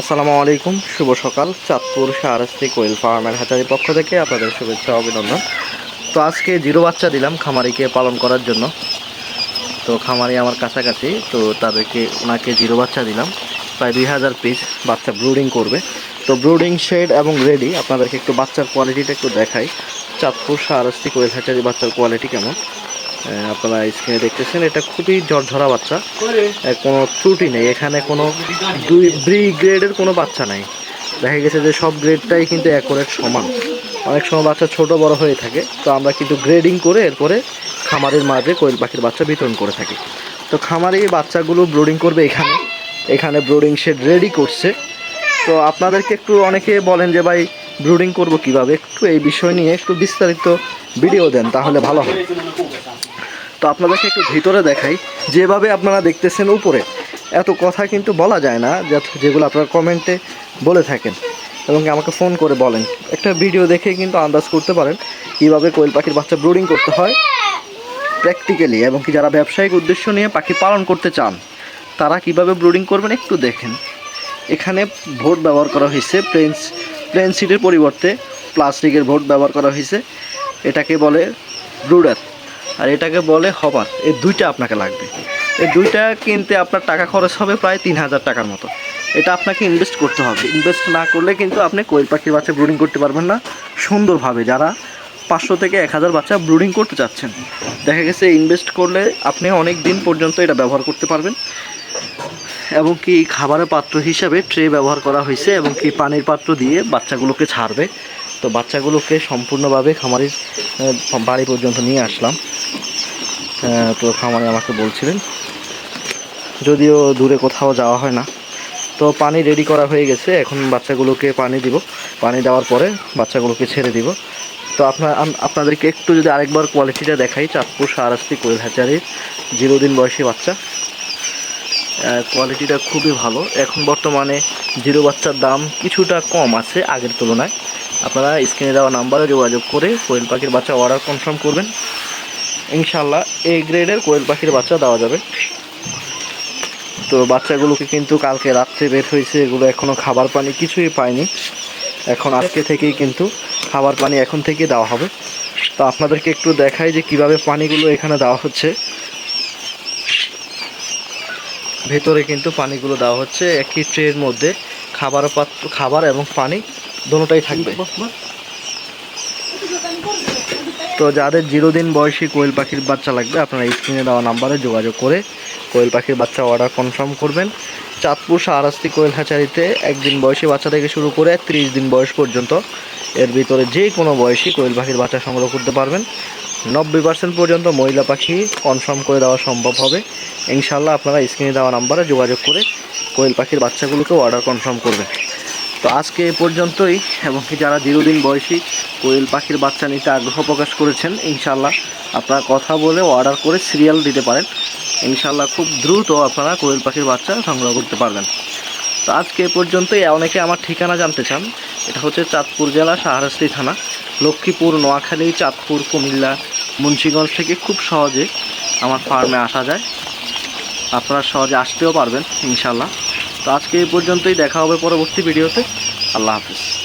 আসসালামু আলাইকুম, শুভ সকাল, চাঁদপুর শাহরাস্তি কোয়েল ফার্মের হাজারির পক্ষ থেকে আপনাদের শুভেচ্ছা অভিনন্দন। তো আজকে জিরো বাচ্চা দিলাম খামারিকে পালন করার জন্য। তো খামারি আমার কাছাকাছি, তো তাদেরকে ওনাকে জিরো বাচ্চা দিলাম। প্রায় দুই হাজার পিস বাচ্চা ব্রুডিং করবে। তো ব্রুডিং শেড এবং রেডি আপনাদেরকে একটু বাচ্চার কোয়ালিটিটা একটু দেখাই। চাঁদপুর শাহরাস্তি কোয়েল হ্যাচারি বাচ্চার কোয়ালিটি কেমন? আপনারা স্ক্রিনে দেখতেছেন, এটা খুবই ঝরঝরা বাচ্চা। কোনো ত্রুটি নেই। এখানে কোনো দুই ব্রি গ্রেডের কোনো বাচ্চা নাই। দেখা গেছে যে সব গ্রেডটাই কিন্তু একরের সমান। অনেক সময় বাচ্চা ছোট, বড় হয়ে থাকে। তো আমরা কিন্তু গ্রেডিং করে এরপরে খামারের মাঝে কোয়েল পাখির বাচ্চা বিতরণ করে থাকি। তো খামারে এই বাচ্চাগুলো ব্রোডিং করবে এখানে। এখানে ব্রোডিং শেড রেডি করছে। তো আপনাদেরকে একটু অনেকে বলেন যে, ভাই ব্রুডিং করব কীভাবে? একটু এই বিষয় নিয়ে একটু বিস্তারিত ভিডিও দেন, তাহলে ভালো হয়। তো আপনাদেরকে একটু ভিতরে দেখাই, যেভাবে আপনারা দেখতেছেন উপরে। এত কথা কিন্তু বলা যায় না যেগুলো আপনারা কমেন্টে বলে থাকেন এবং আমাকে ফোন করে বলেন। একটা ভিডিও দেখে কিন্তু আন্দাজ করতে পারেন কীভাবে কোয়েল পাখির বাচ্চা ব্রুডিং করতে হয় প্র্যাকটিক্যালি এবং কি যারা ব্যবসায়িক উদ্দেশ্য নিয়ে পাখি পালন করতে চান, তারা কীভাবে ব্রুডিং করবেন একটু দেখেন। এখানে ভোট ব্যবহার করা হয়েছে প্লেন প্লেন সিটের পরিবর্তে প্লাস্টিকের ভোট ব্যবহার করা হয়েছে। এটাকে বলে ব্রুডার। আর এটাকে বলে হবার। এই দুইটা আপনাকে লাগবে। এই দুইটা কিনতে আপনার টাকা খরচ হবে প্রায় তিন হাজার টাকার মতো। এটা আপনাকে ইনভেস্ট করতে হবে। ইনভেস্ট না করলে কিন্তু আপনি কোয়েল পাখির বাচ্চা ব্রুডিং করতে পারবেন না। সুন্দরভাবে যারা পাঁচশো থেকে এক হাজার বাচ্চা ব্রুডিং করতে চাচ্ছেন, দেখা গেছে ইনভেস্ট করলে আপনি অনেক দিন পর্যন্ত এটা ব্যবহার করতে পারবেন। এবং কি খাবারের পাত্র হিসাবে ট্রে ব্যবহার করা হয়েছে এবং কি পানির পাত্র দিয়ে বাচ্চাগুলোকে ছাড়বে। তো বাচ্চাগুলোকে সম্পূর্ণভাবে খামারির বাড়ি পর্যন্ত নিয়ে আসলাম। তো খামারে আমাকে বলছিলেন, যদিও দূরে কোথাও যাওয়া হয় না। তো পানি রেডি করা হয়ে গেছে, এখন বাচ্চাগুলোকে পানি দিব। পানি দেওয়ার পরে বাচ্চাগুলোকে ছেড়ে দিব। তো আপনার আপনাদেরকে একটু যদি আরেকবার কোয়ালিটিটা দেখাই, চাঁদপুর সারাস্তি কোয়েল হাজারের জিরো দিন বয়সী বাচ্চা। কোয়ালিটিটা খুবই ভালো। এখন বর্তমানে জিরো বাচ্চার দাম কিছুটা কম আছে আগের তুলনায়। আপনারা স্ক্রিনে দেওয়া নাম্বারে যোগাযোগ করে কোয়েল পাখির বাচ্চা অর্ডার কনফার্ম করবেন। ইনশাল্লাহ এ গ্রেডের কোয়েল পাখির বাচ্চা দেওয়া যাবে। তো বাচ্চাগুলোকে কিন্তু কালকে রাত্রে বের হয়েছে, এগুলো এখনও খাবার পানি কিছুই পায়নি। এখন আজকে থেকেই কিন্তু খাবার পানি এখন থেকে দেওয়া হবে। তো আপনাদেরকে একটু দেখাই যে কীভাবে পানিগুলো এখানে দেওয়া হচ্ছে। ভেতরে কিন্তু পানিগুলো দেওয়া হচ্ছে। একই ট্রের মধ্যে খাবার পাত্র খাবার এবং পানি দুটোটাই থাকবে। তো যাদের জিরো দিন বয়সী কোয়েল পাখির বাচ্চা লাগবে, আপনারা স্ক্রিনে দেওয়া নাম্বারে যোগাযোগ করে কোয়েল পাখির বাচ্চা অর্ডার কনফার্ম করবেন। চাঁদপুর সাহারাস্তি কোয়েল হ্যাচারিতে একদিন বয়সী বাচ্চা থেকে শুরু করে ত্রিশ দিন বয়স পর্যন্ত এর ভিতরে যে কোনো বয়সী কোয়েল পাখির বাচ্চা সংগ্রহ করতে পারবেন। নব্বই পার্সেন্ট পর্যন্ত মহিলা পাখি কনফার্ম করে দেওয়া সম্ভব হবে। ইনশাল্লাহ আপনারা স্ক্রিনে দেওয়া নাম্বারে যোগাযোগ করে কোয়েল পাখির বাচ্চাগুলোকেও অর্ডার কনফার্ম করবেন। তো আজকে এ পর্যন্তই, এবং যারা দীর্ঘদিন বয়সী কোয়েল পাখির বাচ্চা নিতে আগ্রহ প্রকাশ করেছেন ইনশাল্লাহ আপনারা কথা বলে অর্ডার করে সিরিয়াল দিতে পারেন। ইনশাল্লাহ খুব দ্রুত আপনারা কোয়েল পাখির বাচ্চা সংগ্রহ করতে পারবেন। তো আজকে এ পর্যন্তই। অনেকে আমার ঠিকানা জানতে চান এটা হচ্ছে চাঁদপুর জেলা শাহরাস্তি থানা, লক্ষ্মীপুর, নোয়াখালী, চাঁদপুর, কুমিল্লা, মুন্সিগঞ্জ থেকে খুব সহজে আমার ফার্মে আসা যায়। আপনারা সহজে আসতেও পারবেন ইনশাল্লাহ তো আজকে এই পর্যন্তই, দেখা হবে পরবর্তী ভিডিওতে। আল্লাহ হাফিজ।